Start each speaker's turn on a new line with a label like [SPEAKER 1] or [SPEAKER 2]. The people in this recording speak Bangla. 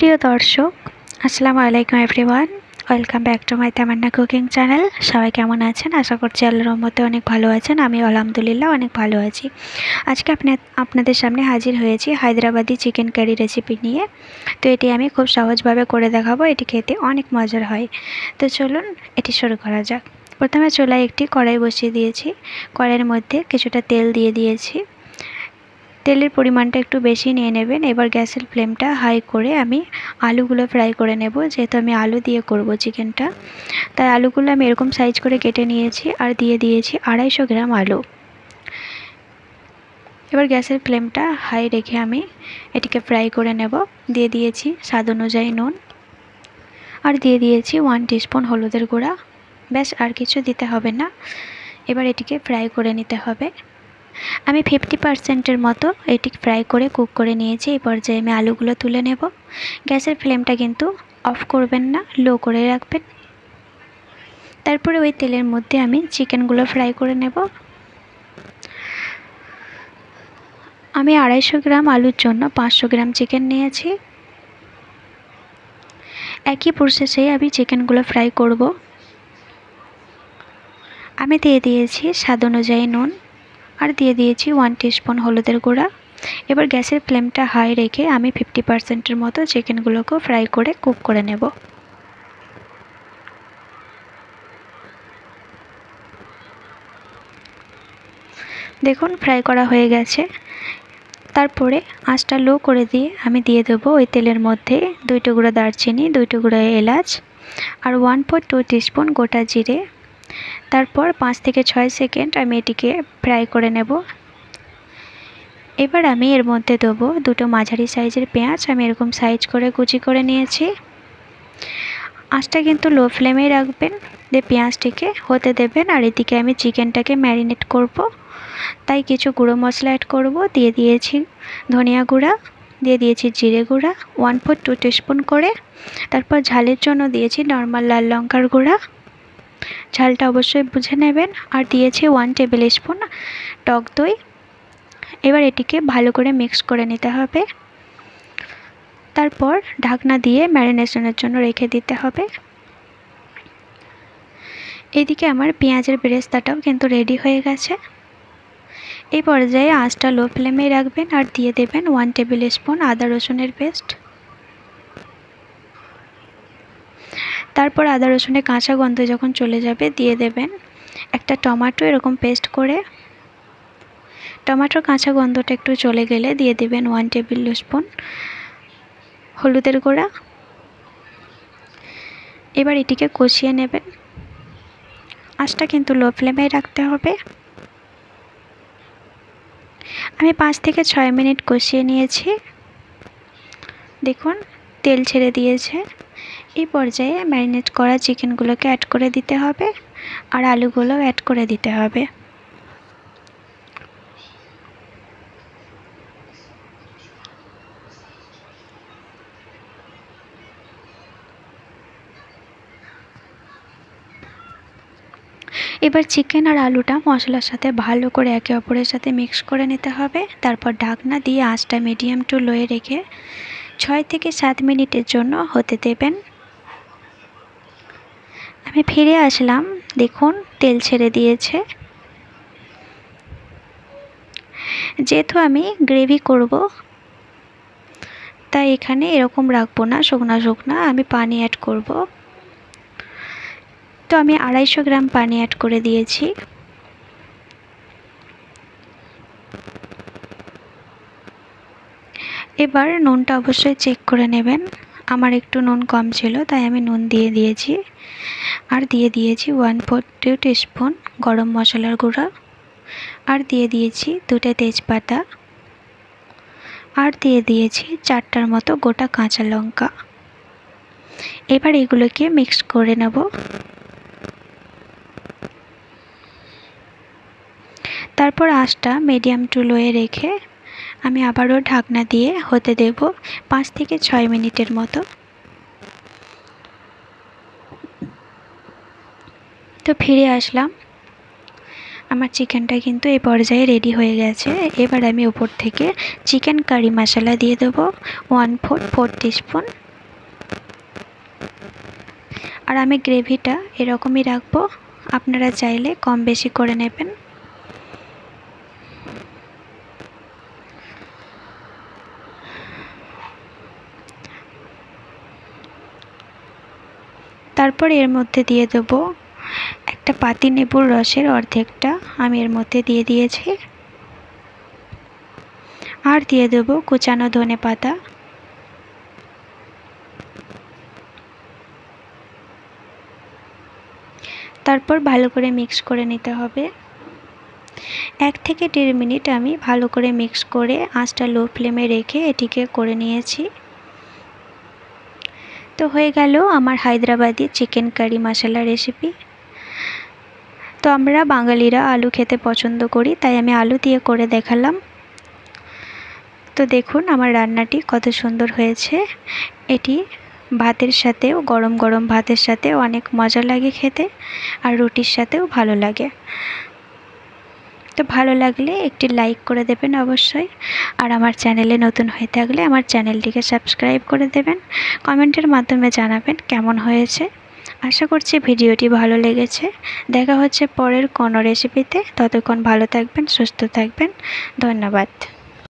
[SPEAKER 1] প্রিয় দর্শক, আসসালামু আলাইকুম everyone welcome back to my Tamanna cooking channel সবাই কেমন আছেন? আশা করছি আল্লাহর মধ্যে অনেক ভালো আছেন। আমি আলহামদুলিল্লাহ অনেক ভালো আছি। আজকে আপনি আপনাদের সামনে হাজির হয়েছি হায়দ্রাবাদি চিকেন কারি রেসিপি নিয়ে। তো এটি আমি খুব সহজভাবে করে দেখাবো। এটি খেতে অনেক মজার হয়। তো চলুন এটি শুরু করা যাক। প্রথমে চুলায় একটি কড়াই বসিয়ে দিয়েছি। কড়াইয়ের মধ্যে কিছুটা তেল দিয়ে দিয়েছি। তেলের পরিমাণটা একটু বেশি নিয়ে নেবেন। এবার গ্যাসের ফ্লেমটা হাই করে আমি আলুগুলো ফ্রাই করে নেব। যেহেতু আমি আলু দিয়ে করব চিকেনটা। তাই আলুগুলো আমি এরকম সাইজ করে কেটে নিয়েছি আর দিয়ে দিয়েছি আড়াইশো গ্রাম আলু। এবার গ্যাসের ফ্লেমটা হাই রেখে আমি এটিকে ফ্রাই করে নেব। দিয়ে দিয়েছি স্বাদ অনুযায়ী নুন। আর দিয়ে দিয়েছি ওয়ান টিস্পুন হলুদের গুঁড়া। ব্যাস, আর কিছু দিতে হবে না। এবার এটিকে ফ্রাই করে নিতে হবে। আমি ফিফটি পারসেন্টের মতো এটি ফ্রাই করে কুক করে নিয়েছি। এই পর্যায়ে আমি আলুগুলো তুলে নেব। গ্যাসের ফ্লেমটা কিন্তু অফ করবেন না লো করে রাখবেন। তারপরে ওই তেলের মধ্যে আমি চিকেনগুলো ফ্রাই করে নেব। আমি আড়াইশো গ্রাম আলুর জন্য পাঁচশো গ্রাম চিকেন নিয়েছি। একই প্রসেসে আমি চিকেনগুলো ফ্রাই করব। আমি দিয়ে দিয়েছি স্বাদ অনুযায়ী নুন। আর দিয়ে দিয়েছি ওয়ান টিস্পুন হলুদের গুঁড়া। এবার গ্যাসের ফ্লেমটা হাই রেখে আমি ফিফটি পার্সেন্টের মতো চিকেনগুলোকেও ফ্রাই করে কুক করে নেব। দেখুন ফ্রাই করা হয়ে গেছে। তারপরে আঁচটা লো করে দিয়ে আমি দিয়ে দেবো ওই তেলের মধ্যে দুই টুকরো দারচিনি, দুই টুকরো এলাচ আর ওয়ান ফোর টু টিস্পুন গোটা জিরে। তারপর পাঁচ থেকে ছয় সেকেন্ড আমি এটিকে ফ্রাই করে নেব। এবার আমি এর মধ্যে দেবো দুটো মাঝারি সাইজের পেঁয়াজ, আমি এরকম সাইজ করে কুচি করে নিয়েছি। আঁচটা কিন্তু লো ফ্লেমেই রাখবেন, দিয়ে পেঁয়াজটিকে হতে দেবেন, আর এদিকে আমি চিকেনটাকে ম্যারিনেট করব। তাই কিছু গুঁড়ো মশলা অ্যাড করব, দিয়ে দিয়েছি ধনিয়া গুঁড়া, দিয়ে দিয়েছি জিরে গুঁড়া ওয়ান ফোর টু টিস্পুন করে। তারপর ঝালের জন্য দিয়েছি নর্মাল লাল লঙ্কার গুঁড়া। ঝালটা অবশ্যই বুঝে নেবেন। আর দিয়েছি ওয়ান টেবিল স্পুন টক দই। এবার এটিকে ভালো করে মিক্স করে নিতে হবে। তারপর ঢাকনা দিয়ে ম্যারিনেশনের জন্য রেখে দিতে হবে। এদিকে আমার পেঁয়াজের বেরেস্তাটাও কিন্তু রেডি হয়ে গেছে। এই পর্যায়ে আঁচটা লো ফ্লেমে রাখবেন আর দিয়ে দেবেন ওয়ান টেবিল স্পুন আদা রসুনের পেস্ট তারপর আদা রসুনের কাঁচা গন্ধ যখন চলে যাবে, দিয়ে দেবেন একটা টমাটো, এরকম পেস্ট করে। টমাটোর কাঁচা গন্ধটা একটু চলে গেলে দিয়ে দেবেন ওয়ান টেবিল স্পুন হলুদের গুঁড়া। এবার এটিকে কষিয়ে নেবেন। আঁচটা কিন্তু লো ফ্লেমে রাখতে হবে। আমি পাঁচ থেকে ছয় মিনিট কষিয়ে নিয়েছি। দেখুন, তেল ছেড়ে দিয়েছে। এই পর্যায়ে ম্যারিনেট করা চিকেনগুলোকে অ্যাড করে দিতে হবে আর আলুগুলোও অ্যাড করে দিতে হবে। এবার চিকেন আর আলুটা মশলার সাথে ভালো করে একে অপরের সাথে মিক্স করে নিতে হবে। তারপর ঢাকনা দিয়ে আঁচটা মিডিয়াম টু লোয়ে রেখে ছয় থেকে সাত মিনিটের জন্য হতে দেবেন। আমি ফিরে আসলাম। দেখুন, তেল ছেড়ে দিয়েছে। যেহেতু আমি গ্রেভি করব, তাই এখানে এরকম রাখব না, শুকনা শুকনা। আমি পানি অ্যাড করব। তো আমি আড়াইশো গ্রাম পানি অ্যাড করে দিয়েছি। এবার নুনটা অবশ্যই চেক করে নেবেন। আমার একটু নুন কম ছিল, তাই আমি নুন দিয়ে দিয়েছি। আর দিয়ে দিয়েছি ওয়ান ফোর টু টিস্পুন গরম মশলার গুঁড়া। আর দিয়ে দিয়েছি দুটো তেজপাতা। আর দিয়ে দিয়েছি চারটার মতো গোটা কাঁচা লঙ্কা। এবার এগুলোকে মিক্স করে নেব। তারপর আঁচটা মিডিয়াম টু লোয়ে রেখে আমি আবারও ঢাকনা দিয়ে হতে দেব পাঁচ থেকে ছয় মিনিটের মতো। তো ফিরে আসলাম। আমার চিকেনটা কিন্তু এই পর্যায়ে রেডি হয়ে গেছে। এবার আমি উপর থেকে চিকেন কারি মশলা দিয়ে দেবো। One four four teaspoon. আর আমি গ্রেভিটা এরকমই রাখব। আপনারা চাইলে কম বেশি করে নেবেন। তারপর এর মধ্যে দিয়ে দেবো একটা পাতি লেবুর রসের অর্ধেকটা। আমি এর মধ্যে দিয়ে দিয়েছি। আর দিয়ে দেবো কুচানো ধনে পাতা। তারপর ভালো করে মিক্স করে নিতে হবে। এক থেকে দেড় মিনিট আমি ভালো করে মিক্স করে আঁচটা লো ফ্লেমে রেখে এটিকে করে নিয়েছি। তো হয়ে গেল আমার Hyderabadi chicken curry masala recipe তো আমরা বাঙালিরা আলু খেতে পছন্দ করি, তাই আমি আলু দিয়ে করে দেখালাম। তো দেখুন আমার রান্নাটি কত সুন্দর হয়েছে। এটি ভাতের সাথেও, গরম গরম ভাতের সাথেও অনেক মজা লাগে খেতে, আর রুটির সাথেও ভালো লাগে। তো ভালো লাগলে একটি লাইক করে দেবেন অবশ্যই। আর আমার চ্যানেলে নতুন হয়ে থাকলে আমার চ্যানেলটিকে সাবস্ক্রাইব করে দেবেন। কমেন্টের মাধ্যমে জানাবেন কেমন হয়েছে। আশা করছি ভিডিওটি ভালো লেগেছে। দেখা হচ্ছে পরের কোনো রেসিপিতে ততক্ষণ ভালো থাকবেন, সুস্থ থাকবেন। ধন্যবাদ।